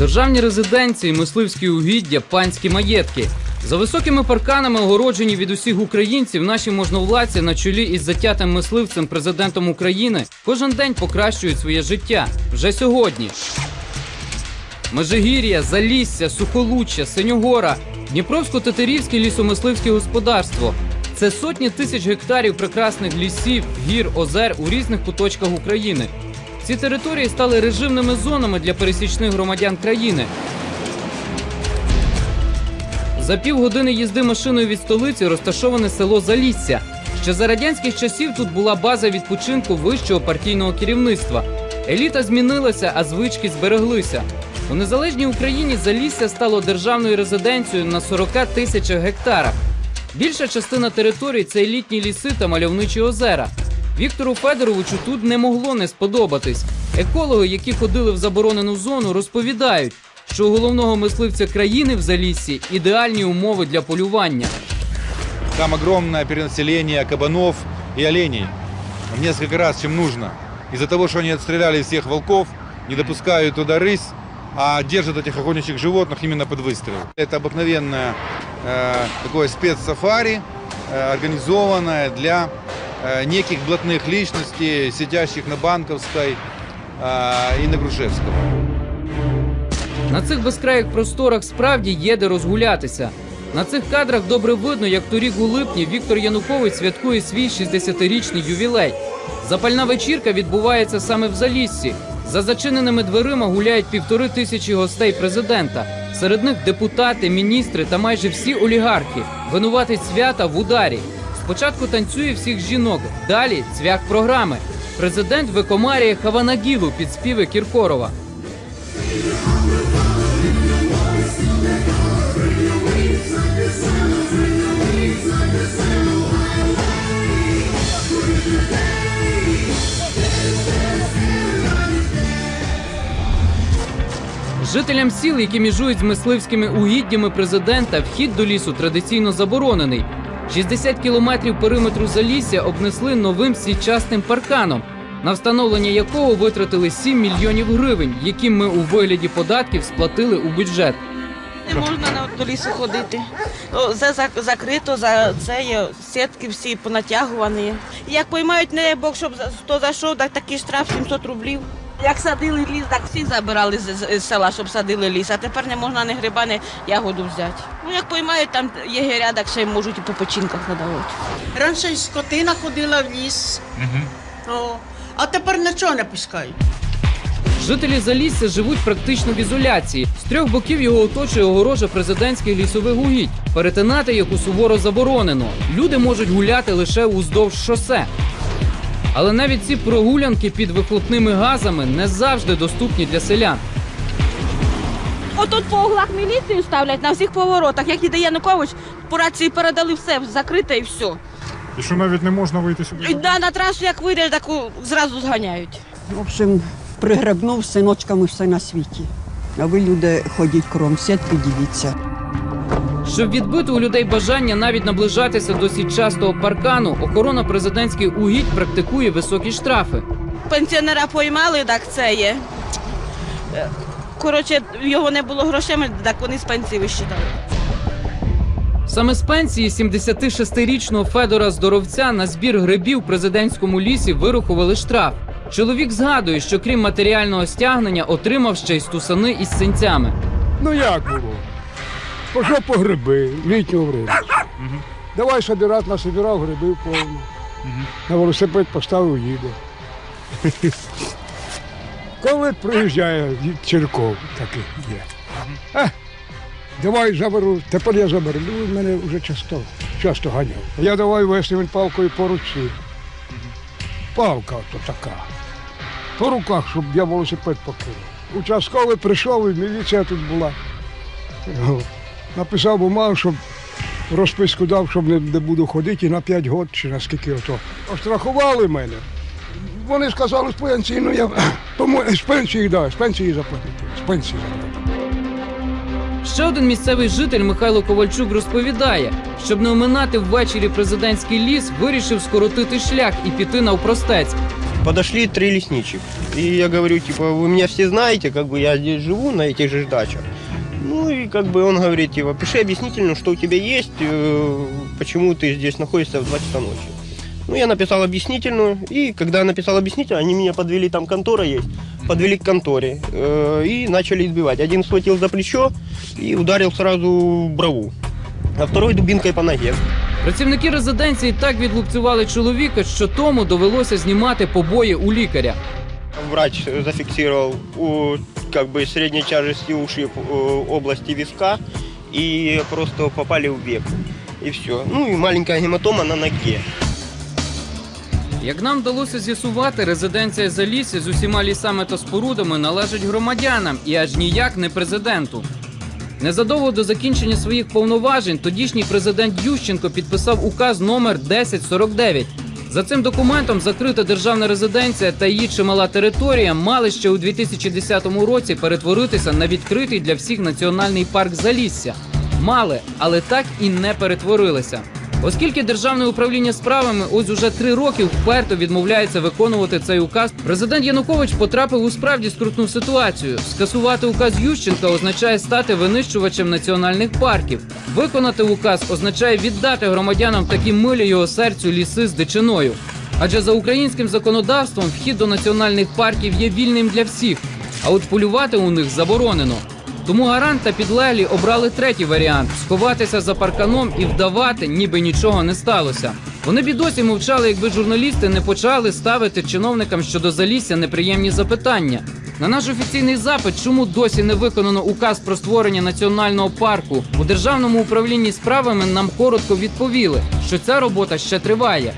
Державні резиденції, мисливські угіддя, панські маєтки. За високими парканами, огороджені від усіх українців, наші можновладці на чолі із затятим мисливцем президентом України кожен день покращують своє життя. Вже сьогодні. Межигір'я, Залісся, Сухолуччя, Синьогора, Дніпровсько-Тетерівське лісомисливське господарство. Це сотні тисяч гектарів прекрасних лісів, гір, озер у різних куточках України. Ці території стали режимними зонами для пересічних громадян країни. За півгодини їзди машиною від столиці розташоване село Залісся. Ще за радянських часів тут була база відпочинку вищого партійного керівництва. Еліта змінилася, а звички збереглися. У незалежній Україні Залісся стало державною резиденцією на 40 тисячах гектарах. Більша частина територій це елітні ліси та мальовничі озера. Віктору Федоровичу тут не могло не сподобатись. Екологи, які ходили в заборонену зону, розповідають, що у головного мисливця країни в Заліссі ідеальні умови для полювання. Там огромное перенаселение кабанов и оленей. В несколько раз, чем нужно. Из-за того, что они отстреляли всех волков, не допускают туда рысь, а держат этих охотничьих животных именно под выстрел. Это обыкновенное э, такое спецсафари, э, организованное для э, неких блатных личностей, сидящих на Банковской э, и на Грушевском. На цих безкраїх просторах справді є де розгулятися. На цих кадрах добре видно, як торік у липні Віктор Янукович святкує свій 60-річний ювілей. Запальна вечірка відбувається саме в Заліссі. За зачиненими дверима гуляють півтори тисячі гостей президента. Серед них депутати, міністри та майже всі олігархи. Винуватець свята в ударі. Спочатку танцює всіх жінок, далі цвях програми. Президент викомарює Хаванагілу під співи Кіркорова. Жителям сіл, які межують з мисливськими угіддями президента, вхід до лісу традиційно заборонений. 60 кілометрів периметру залісся обнесли новим січасним парканом, на встановлення якого витратили 7 мільйонів гривень, які ми у вигляді податків сплатили у бюджет. Не можна на до лісу ходити. Це закрито, за це є сітки всі понатягувані. Як поймають, не дай Бог, щоб хто зайшов, так такий штраф 700 рублів. Як садили ліс, так всі забирали з, з- з села, щоб садили ліс, а тепер не можна ні гриба, ні ягоду взяти. Ну як поймають, там єгеря, так ще й можуть і по печінках надавати. Раніше скотина ходила в ліс, О, а тепер нічого не пускають. Жителі Залісся живуть практично в ізоляції. З трьох боків його оточує огорожа президентських лісових угідь, перетинати яку суворо заборонено. Люди можуть гуляти лише уздовж шосе. Але навіть ці прогулянки під вихлопними газами не завжди доступні для селян. Отут по углах міліцію ставлять на всіх поворотах. Як іде Янукович, по рації передали все, закрите і все. І що навіть не можна вийти сюди? І да, на трасу, як вийдеш, так зразу зганяють. В общем, пригребнув з синочками все на світі. А ви, люди, ходіть кром сітки, дивіться. Щоб відбити у людей бажання навіть наближатися до сітчастого паркану, охорона президентських угідь практикує високі штрафи. Пенсіонера поймали, так це є. Коротше, його не було грошей, так вони з пенсії висчитали. Саме з пенсії 76-річного Федора Здоровця на збір грибів в президентському лісі вирахували штраф. Чоловік згадує, що крім матеріального стягнення отримав ще й стусани із синцями. Ну як було? Пішов по гриби, літнього времени. Давай собирати, насобирав гриби повно. На велосипед поставив їде. Коли приїжджає Черков, такий є. А, давай заберу, тепер я заберу. Він мене вже часто, часто ганяв. Я давай вести він палкою по руці. Палка то така. По руках, щоб я велосипед покинув. Участковий прийшов, і міліція тут була О, Написав бумагу, щоб розписку дав, щоб не, не буду ходити і на 5 років чи на скільки ото. Острахували мене. Вони сказали з пенсії, ну я по-моєму, з пенсії, да, з пенсії заплатити. З пенсії заплатити. Ще один місцевий житель Михайло Ковальчук розповідає, щоб не оминати ввечері президентський ліс, вирішив скоротити шлях і піти навпростець. Подошли три лесничих. И я говорю, типа, вы меня все знаете, как бы я здесь живу, на этих же дачах. Ну и как бы он говорит, типа, пиши объяснительно, что у тебя есть, э, почему ты здесь находишься в 2 часа ночи. Ну, я написал объяснительную, и когда я написал объяснительную, они меня подвели, там контора есть, подвели к конторе э, и начали избивать. Один схватил за плечо и ударил сразу в брову, а второй дубинкой по ноге. Працівники резиденції так відлупцювали чоловіка, що тому довелося знімати побої у лікаря. Врач зафиксировал у как бы средней тяжести ушиб э, области виска и просто попали в век. И все. Ну и маленькая гематома на ноге. Як нам вдалося з'ясувати, резиденція Залісся з усіма лісами та спорудами належить громадянам і аж ніяк не президенту. Незадовго до закінчення своїх повноважень тодішній президент Ющенко підписав указ номер 1049. За цим документом закрита державна резиденція та її чимала територія мали ще у 2010 році перетворитися на відкритий для всіх національний парк Залісся. Мали, але так і не перетворилися. Оскільки державне управління справами ось уже три роки вперто відмовляється виконувати цей указ, президент Янукович потрапив у справді скрутну ситуацію. Скасувати указ Ющенка означає стати винищувачем національних парків. Виконати указ означає віддати громадянам такі милі його серцю ліси з дичиною. Адже за українським законодавством вхід до національних парків є вільним для всіх, а от полювати у них заборонено. Тому гарант та підлеглі обрали третій варіант сховатися за парканом і вдавати, ніби нічого не сталося. Вони б і досі мовчали, якби журналісти не почали ставити чиновникам щодо залісся неприємні запитання. На наш офіційний запит, чому досі не виконано указ про створення національного парку у державному управлінні справами нам коротко відповіли, що ця робота ще триває.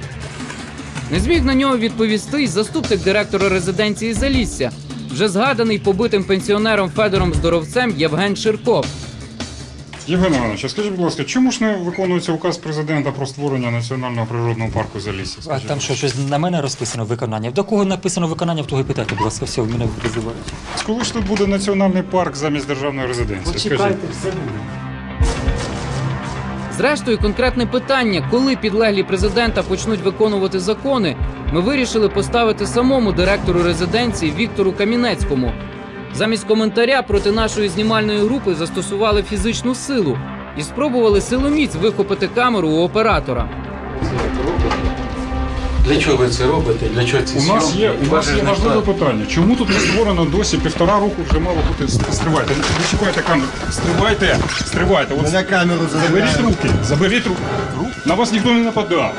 Не зміг на нього відповісти й заступник директора резиденції Залісся, вже згаданий побитим пенсіонером Федором Здоровцем Євген Ширков. Євген Іванович, а скажіть, будь ласка, чому ж не виконується указ президента про створення національного природного парку Залісся? А Скажіть, там що, щось на мене розписано виконання? До кого написано виконання, в того і питайте, будь ласка, все, в мене визивають. коли ж тут буде національний парк замість державної резиденції? Скажіть. все буде. Зрештою, конкретне питання, коли підлеглі президента почнуть виконувати закони, ми вирішили поставити самому директору резиденції Віктору Камінецькому. Замість коментаря проти нашої знімальної групи застосували фізичну силу і спробували силоміць вихопити камеру у оператора. Для чого ви це робите? Для чого ці У нас є, у нас є важливе питання. Чому тут не створено досі півтора року вже мало бути стривайте? Не чекайте камеру. Стривайте, стривайте. От На камеру заберіть руки. Заберіть руки. На вас ніхто не нападав.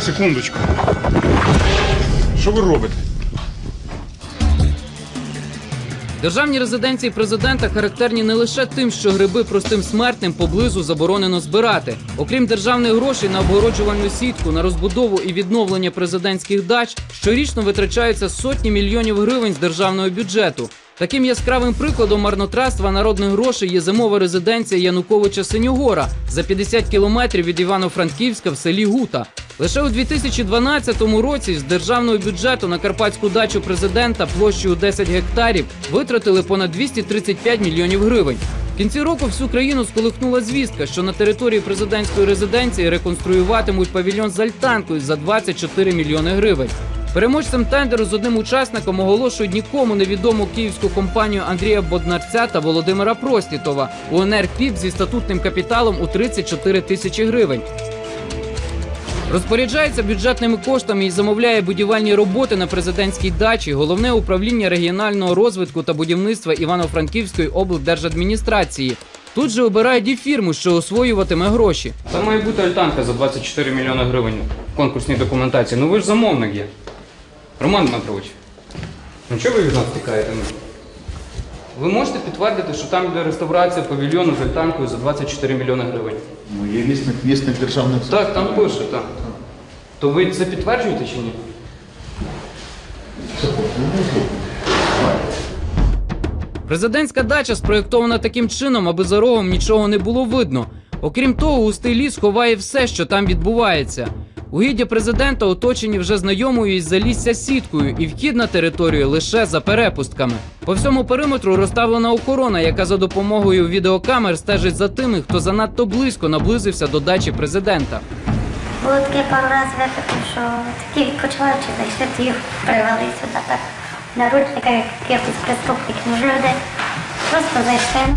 Секундочку. Що ви робите? Державні резиденції президента характерні не лише тим, що гриби простим смертним поблизу заборонено збирати. Окрім державних грошей на обгороджувальну сітку, на розбудову і відновлення президентських дач, щорічно витрачаються сотні мільйонів гривень з державного бюджету. Таким яскравим прикладом марнотратства народних грошей є зимова резиденція Януковича Синьогора за 50 кілометрів від Івано-Франківська в селі Гута. Лише у 2012 році з державного бюджету на карпатську дачу президента площею 10 гектарів витратили понад 235 мільйонів гривень. В кінці року всю країну сколихнула звістка, що на території президентської резиденції реконструюватимуть павільйон з альтанкою за 24 мільйони гривень. Переможцем тендеру з одним учасником оголошують нікому невідому київську компанію Андрія Боднарця та Володимира Простітова УНР ПІП зі статутним капіталом у 34 тисячі гривень. Розпоряджається бюджетними коштами і замовляє будівельні роботи на президентській дачі головне управління регіонального розвитку та будівництва Івано-Франківської облдержадміністрації. Тут же обирають і фірму, що освоюватиме гроші. Це має бути альтанка за 24 мільйони гривень в конкурсній документації. Ну ви ж замовник є. Роман Дмитрович, ну чого ви від нас тікаєте? Ви можете підтвердити, що там йде реставрація павільйону з альтанкою за 24 мільйони гривень? Ну, є вісник, вісник державних Так, там пише, так. То ви це підтверджуєте чи ні? Президентська дача спроєктована таким чином, аби за рогом нічого не було видно. Окрім того, густий ліс ховає все, що там відбувається. Угіддя президента оточені вже знайомою із залісся сіткою, і вхід на територію лише за перепустками. По всьому периметру розставлена охорона, яка за допомогою відеокамер стежить за тими, хто занадто близько наблизився до дачі президента. Було таке пару разів випадки, що такі відпочиваючи зайшли, то їх привели сюди так. Наручника, якихось преступників. Може, люди просто зайшли.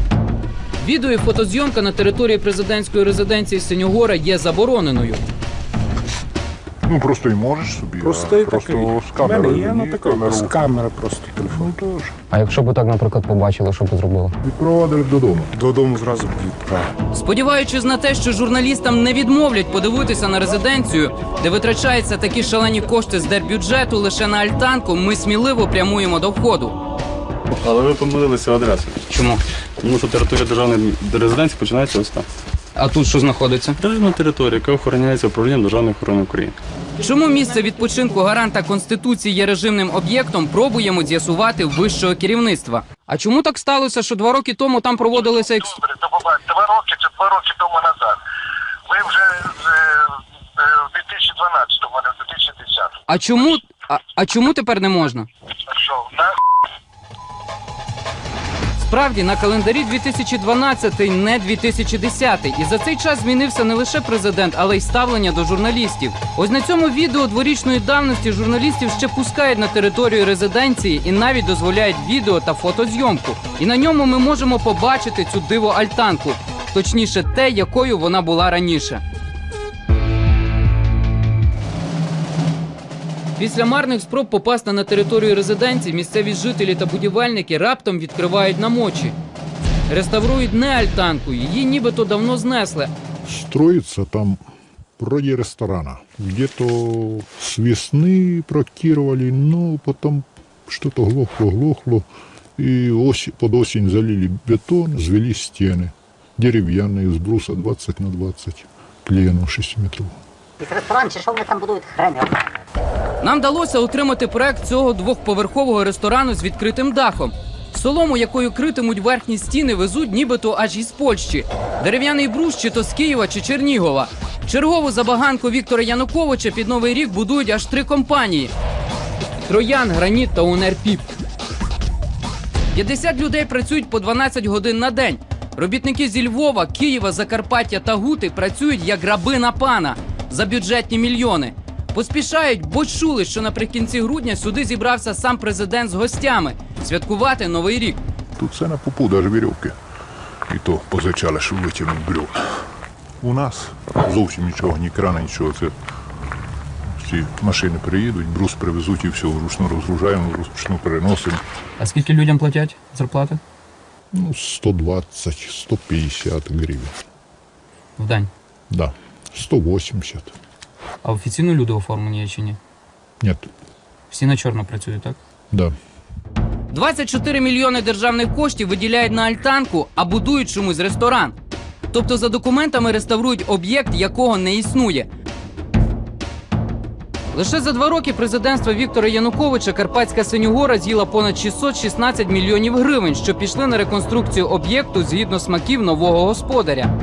Відео і фотозйомка на території президентської резиденції Синьогора є забороненою. Ну просто і можеш собі. Простий а просто такий. з камери. У мене є ні, на такий, камеру. з камери просто телефон. Ну тож. А якщо б так, наприклад, побачили, що б зробили? Відпровадили додому. Додому зразу відправили. Сподіваючись на те, що журналістам не відмовлять подивитися на резиденцію, де витрачаються такі шалені кошти з держбюджету лише на альтанку, ми сміливо прямуємо до входу. Але ви помилилися адресою. Чому? Тому що територія державної резиденції починається ось так. А тут що знаходиться? Державна територія, яка охороняється управлінням державної охорони України. Чому місце відпочинку гаранта конституції є режимним об'єктом? Пробуємо з'ясувати вищого керівництва. А чому так сталося, що два роки тому там проводилися екс... Два роки це два роки тому назад. Ви вже е, е, в 2012-му, а не в 2010-му. А чому а, а чому тепер не можна? Що, на Справді на календарі 2012, не 2010. І за цей час змінився не лише президент, але й ставлення до журналістів. Ось на цьому відео дворічної давності журналістів ще пускають на територію резиденції і навіть дозволяють відео та фотозйомку. І на ньому ми можемо побачити цю диво альтанку, точніше, те, якою вона була раніше. Після марних спроб попасти на територію резиденції місцеві жителі та будівельники раптом відкривають намочі. Реставрують не альтанку, її нібито давно знесли. Строится там вроде ресторана. Где-то с весны проектировали, но потом что-то глохло-глохло. И ось- под осень залили бетон, звели стены. Деревянные, с бруса 20 на 20, клеену 6 метров. Ресторан чи що вони там будують хрен. Нам вдалося отримати проект цього двохповерхового ресторану з відкритим дахом. Солому, якою критимуть верхні стіни, везуть нібито аж із Польщі. Дерев'яний брус чи то з Києва чи Чернігова. Чергову забаганку Віктора Януковича під новий рік будують аж три компанії: Троян, Граніт та Унерпіп. 50 людей працюють по 12 годин на день. Робітники зі Львова, Києва, Закарпаття та Гути працюють як раби на пана за бюджетні мільйони. Поспішають, бо чули, що наприкінці грудня сюди зібрався сам президент з гостями святкувати новий рік. Тут все на попу, даже веревки. І то позичали, щоб витягнути бревна. У нас зовсім нічого, ні крана, нічого. Це всі машини приїдуть, брус привезуть і все, вручну розгружаємо, вручну переносимо. А скільки людям платять зарплати? Ну, 120-150 гривень. В день. Да. 180. А офіційно люди оформлені чи ні? Нет. Всі на чорно працюють, так? Да. 24 мільйони державних коштів виділяють на альтанку, а будують чомусь ресторан. Тобто за документами реставрують об'єкт, якого не існує. Лише за два роки президентства Віктора Януковича Карпатська Синьогора з'їла понад 616 мільйонів гривень, що пішли на реконструкцію об'єкту згідно смаків нового господаря.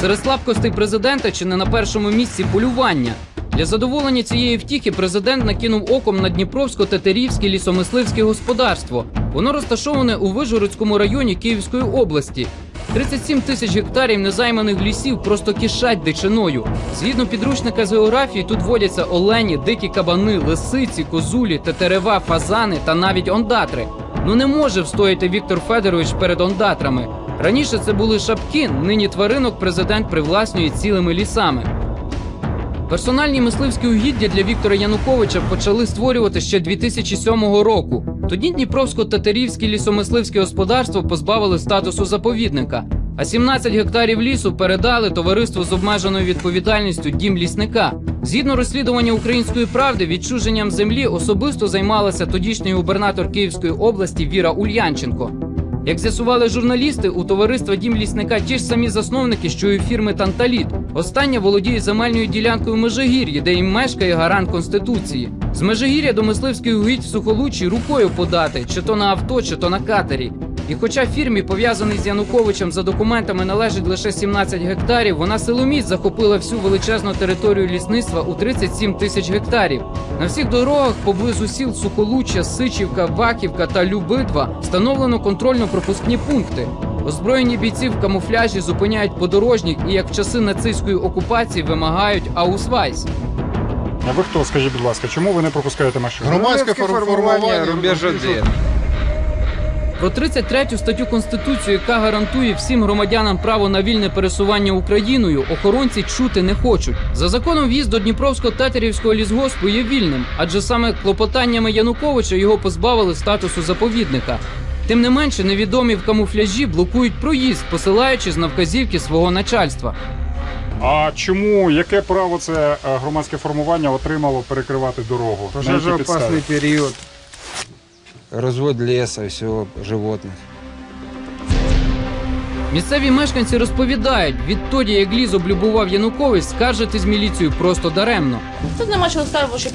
Серед слабкостей президента чи не на першому місці полювання. Для задоволення цієї втіхи президент накинув оком на Дніпровсько-Тетерівське лісомисливське господарство. Воно розташоване у Вижгородському районі Київської області. 37 тисяч гектарів незайманих лісів просто кишать дичиною. Згідно підручника з географії, тут водяться олені, дикі кабани, лисиці, козулі, тетерева, фазани та навіть ондатри. Ну не може встояти Віктор Федорович перед ондатрами. Раніше це були шапки, нині тваринок президент привласнює цілими лісами. Персональні мисливські угіддя для Віктора Януковича почали створювати ще 2007 року. Тоді Дніпровсько-Татарівське лісомисливське господарство позбавили статусу заповідника, а 17 гектарів лісу передали товариству з обмеженою відповідальністю Дім лісника. Згідно розслідування української правди, відчуженням землі особисто займалася тодішній губернатор Київської області Віра Ульянченко. Як з'ясували журналісти, у товариства Дім лісника ті ж самі засновники, що і фірми Танталіт. Остання володіє земельною ділянкою Межигір'ї, де їм мешкає гарант Конституції. З Межигір'я до мисливських угідь в сухолучі рукою подати, чи то на авто, чи то на катері. І хоча фірмі, пов'язаній з Януковичем за документами, належить лише 17 гектарів, вона силоміць захопила всю величезну територію лісництва у 37 тисяч гектарів. На всіх дорогах поблизу сіл Сухолуччя, Сичівка, Ваківка та Любидва встановлено контрольно-пропускні пункти. Озброєні бійці в камуфляжі зупиняють подорожніх і, як в часи нацистської окупації, вимагають аусвайс. А ви хто, скажіть, будь ласка, чому ви не пропускаєте машину? Громадське формування рубеж один. Про 33 статтю Конституції, яка гарантує всім громадянам право на вільне пересування Україною, охоронці чути не хочуть. За законом в'їзд до Дніпровського татарівського лісгоспу є вільним, адже саме клопотаннями Януковича його позбавили статусу заповідника. Тим не менше, невідомі в камуфляжі блокують проїзд, посилаючись на вказівки свого начальства. А чому, яке право це е, громадське формування отримало перекривати дорогу? На якій підставі? Период. Развод леса, всего животных. Місцеві мешканці розповідають, відтоді як ліс облюбував Янукович, скаржитись міліцію просто даремно. Тут нема чого скаржити, що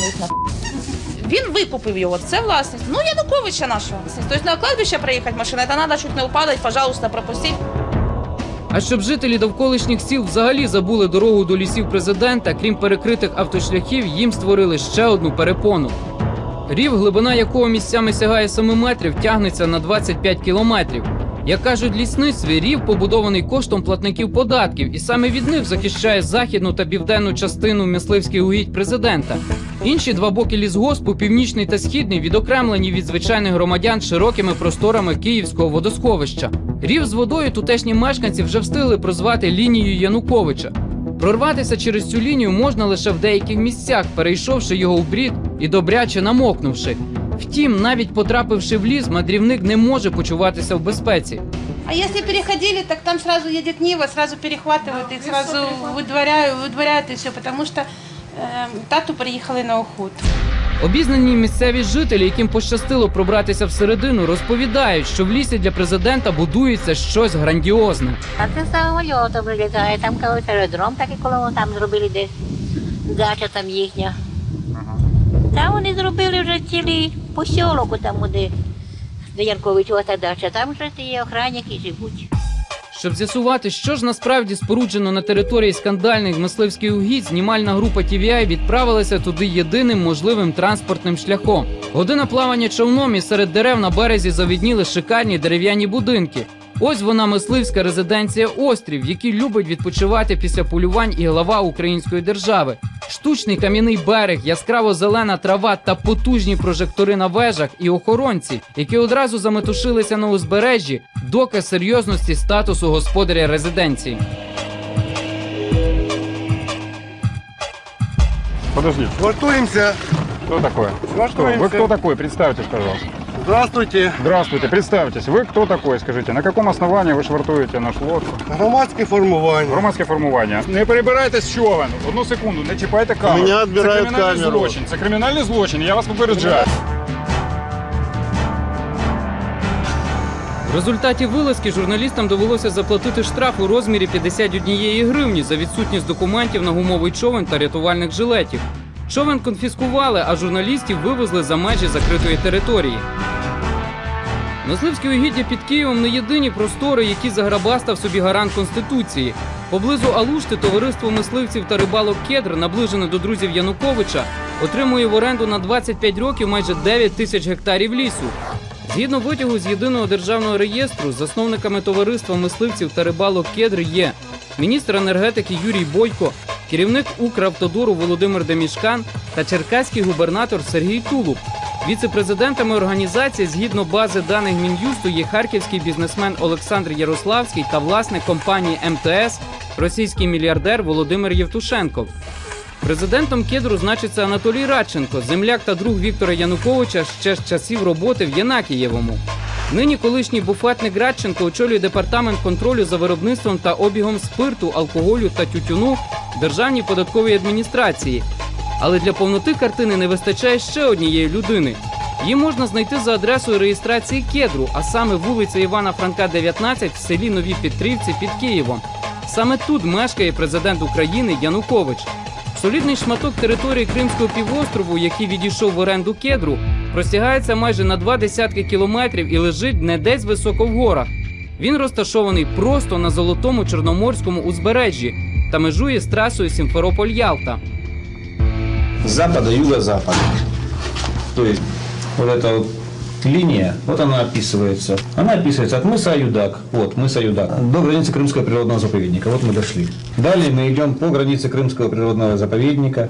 них на він викупив його, це власність. Ну, Януковича нашого. Тобто на кладбище приїхати машина, це треба чуть не упадать, пожалуйста, пропустіть. А щоб жителі довколишніх сіл взагалі забули дорогу до лісів президента, крім перекритих автошляхів, їм створили ще одну перепону. Рів, глибина якого місцями сягає 7 метрів, тягнеться на 25 кілометрів. Як кажуть лісництві, рів побудований коштом платників податків, і саме від них захищає західну та південну частину мисливських угідь президента. Інші два боки лісгоспу, північний та східний, відокремлені від звичайних громадян широкими просторами київського водосховища. Рів з водою тутешні мешканці вже встигли прозвати лінією Януковича. Прорватися через цю лінію можна лише в деяких місцях, перейшовши його в брід і добряче намокнувши. Втім, навіть потрапивши в ліс, мандрівник не може почуватися в безпеці. А если переходили, так там сразу едет Нива, сразу перехватывают их, сразу выдворяют, выдворяют и все, потому что э, тату приїхали на охоту. Обізнані місцеві жителі, яким пощастило пробратися всередину, розповідають, що в лісі для президента будується щось грандіозне. А це самольотом вилітає, там колись аеродром такий, коли вони там зробили десь дача там їхня. Там вони зробили вже цілий посілок, там де, де Янковичова та дача. Там вже ті охранники живуть. Щоб з'ясувати, що ж насправді споруджено на території скандальних мисливських угідь, знімальна група TVI відправилася туди єдиним можливим транспортним шляхом. Година плавання човном і серед дерев на березі завідніли шикарні дерев'яні будинки. Ось вона мисливська резиденція Острів, в якій любить відпочивати після полювань і глава української держави. Штучний кам'яний берег, яскраво зелена трава та потужні прожектори на вежах і охоронці, які одразу заметушилися на узбережжі, доказ серйозності статусу господаря резиденції. Подождите. Швартуемся. Кто такой? Что? Швартуемся. Вы кто такой? Представьтесь, пожалуйста. Здравствуйте. Здравствуйте, представьтесь. Вы кто такой, скажите? На каком основании вы швартуєте наш лодку? Громадське формування. Громадське формування. Не перебирайте з човен. Одну секунду, не чіпайте камеру. Мене відбирають Це кримінальний камеру. злочин. Це кримінальний злочин, я вас попереджаю. В результаті вилазки журналістам довелося заплатити штраф у розмірі 51 гривні за відсутність документів на гумовий човен та рятувальних жилетів. Човен конфіскували, а журналістів вивезли за межі закритої території. Мисливські угіддя під Києвом не єдині простори, які заграбастав собі гарант Конституції. Поблизу Алушти товариство мисливців та рибалок Кедр, наближене до друзів Януковича, отримує в оренду на 25 років майже 9 тисяч гектарів лісу. Згідно витягу з єдиного державного реєстру, засновниками товариства мисливців та рибалок Кедр є міністр енергетики Юрій Бойко, керівник Укравтодору Володимир Демішкан та черкаський губернатор Сергій Тулуб. Віце-президентами організації, згідно бази даних Мін'юсту, є харківський бізнесмен Олександр Ярославський та власник компанії МТС, російський мільярдер Володимир Євтушенков. Президентом кедру значиться Анатолій Радченко, земляк та друг Віктора Януковича ще з часів роботи в Єнакієвому. Нині колишній буфетник Радченко очолює департамент контролю за виробництвом та обігом спирту, алкоголю та тютюну Державній податковій адміністрації. Але для повноти картини не вистачає ще однієї людини. Її можна знайти за адресою реєстрації кедру, а саме вулиця Івана Франка, 19 в селі Нові Петрівці під Києвом. Саме тут мешкає президент України Янукович. Солідний шматок території Кримського півострову, який відійшов в оренду кедру, простягається майже на два десятки кілометрів і лежить не десь високо в горах. Він розташований просто на золотому чорноморському узбережжі та межує з трасою Сімферополь-Ялта. с запада, юго-запада. То есть вот это вот линия, вот она описывается. Она описывается от мыса Аюдак, вот, мыса Аюдак, до границы Крымского природного заповедника. Вот мы дошли. Далее мы идем по границе Крымского природного заповедника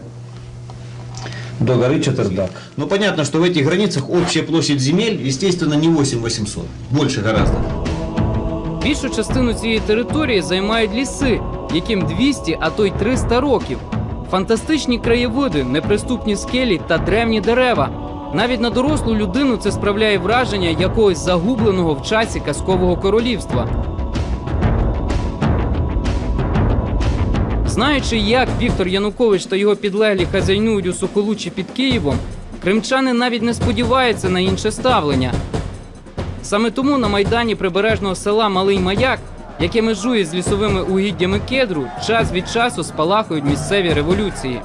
до горы Чатырдак. Ну, понятно, что в этих границах общая площадь земель, естественно, не 8 800, больше гораздо. Більшу частину цієї території займають ліси, яким 200, а то й 300 років. Фантастичні краєвиди, неприступні скелі та древні дерева. Навіть на дорослу людину це справляє враження якогось загубленого в часі казкового королівства. Знаючи, як Віктор Янукович та його підлеглі хазяйнують у Соколучі під Києвом, кримчани навіть не сподіваються на інше ставлення. Саме тому на майдані прибережного села Малий Маяк, яке межує з лісовими угіддями кедру, час від часу спалахують місцеві революції.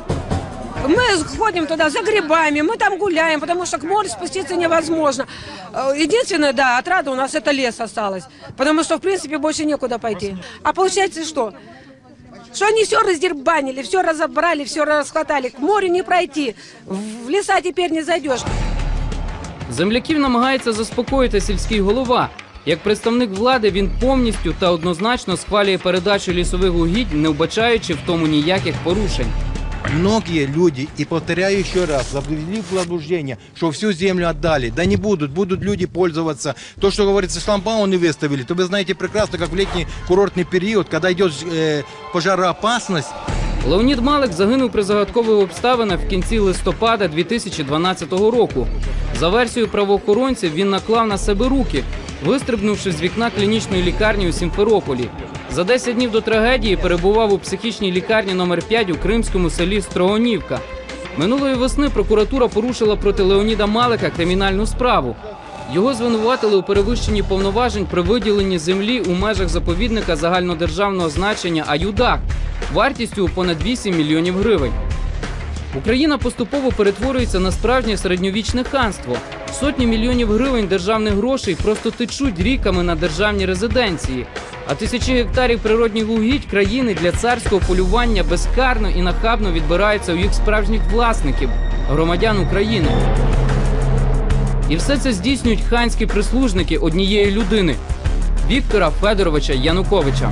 Мы ходим туда за грибами, мы там гуляем, потому что к морю спуститься невозможно. Э, Единственное, да, отрада у нас это лес осталось, потому что, в принципе, больше некуда пойти. А получается что? Что они все раздербанили, все разобрали, все расхватали. К морю не пройти, в леса теперь не зайдешь. Земляків намагається заспокоїти сільський голова. Як представник влади, він повністю та однозначно схвалює передачу лісових угідь, не вбачаючи в тому ніяких порушень. Многие люди, и повторяю еще раз, заблудили в заблуждение, что всю землю отдали. Да не будут, будут люди пользоваться. То, что говорится, шламбауны выставили, то вы знаете прекрасно, как в летний курортный период, когда идет э, пожароопасность, Леонід Малик загинув при загадкових обставинах в кінці листопада 2012 року. За версією правоохоронців, він наклав на себе руки, вистрибнувши з вікна клінічної лікарні у Сімферополі. За 10 днів до трагедії перебував у психічній лікарні номер 5 у кримському селі Строгонівка. Минулої весни прокуратура порушила проти Леоніда Малика кримінальну справу. Його звинуватили у перевищенні повноважень при виділенні землі у межах заповідника загальнодержавного значення Аюдак вартістю понад 8 мільйонів гривень. Україна поступово перетворюється на справжнє середньовічне ханство. Сотні мільйонів гривень державних грошей просто течуть ріками на державні резиденції. А тисячі гектарів природних угідь країни для царського полювання безкарно і нахабно відбираються у їх справжніх власників громадян України. І все це здійснюють ханські прислужники однієї людини Віктора Федоровича Януковича.